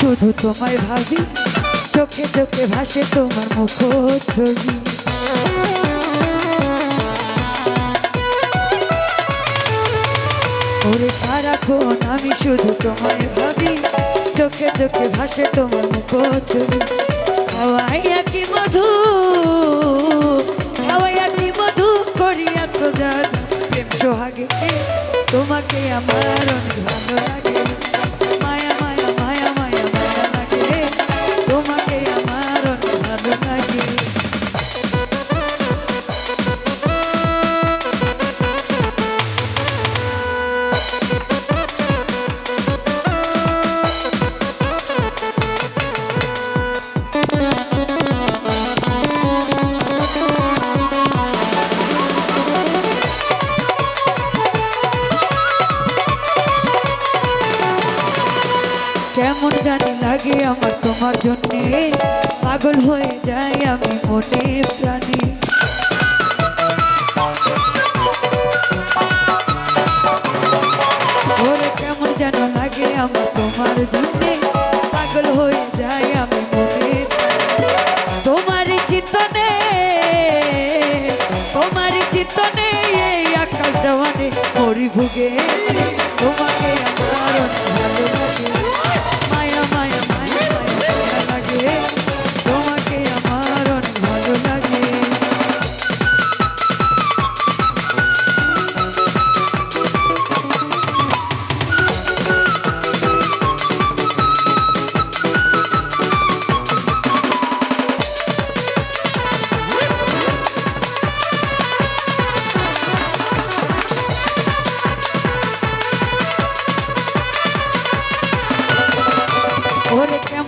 শুধু তোমায় ভাবি, চোখে চোখে ভাসে তোমার মুখ ছবি ওরে সারাক্ষণ আমি শুধু তোমায় ভাবি, চোখে চোখে ভাসে তোমার মুখ ছবি কি মধু? খাওয়াইয়া কি মধু? করিয়া তো যার প্রেম সোহাগে তোমাকে আমার অনেক ভালো লাগে। কেমন জানি লাগে আমার তোমার জন্যে। পাগল হয়ে যায় আমি মনে প্রাণী। কেমন যেন লাগে আমার তোমার জন্যে। দেওয়ানে মরি ভুগে তোমাকে আমার অনেক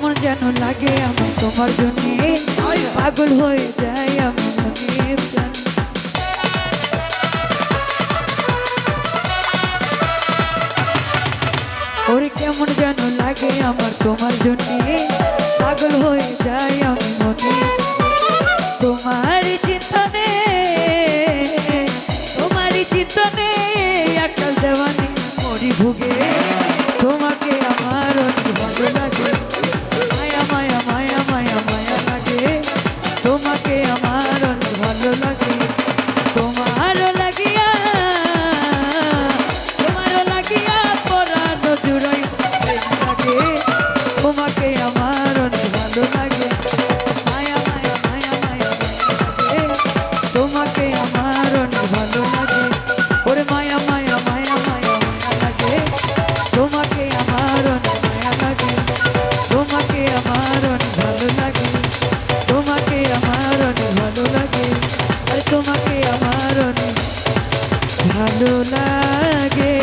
কেমন যেন লাগে আমার তোমার জন্য? পাগল হয়ে যায় আমি মনে প্রাণে। ওরে কেমন যেন লাগে আমার তোমার জন্য? পাগল হয়ে যায় আমি মনে তোমার চিন্তনে তোমার চিন্তনে দেওয়ানি মরি ভুগে। আমার ভালো লাগে।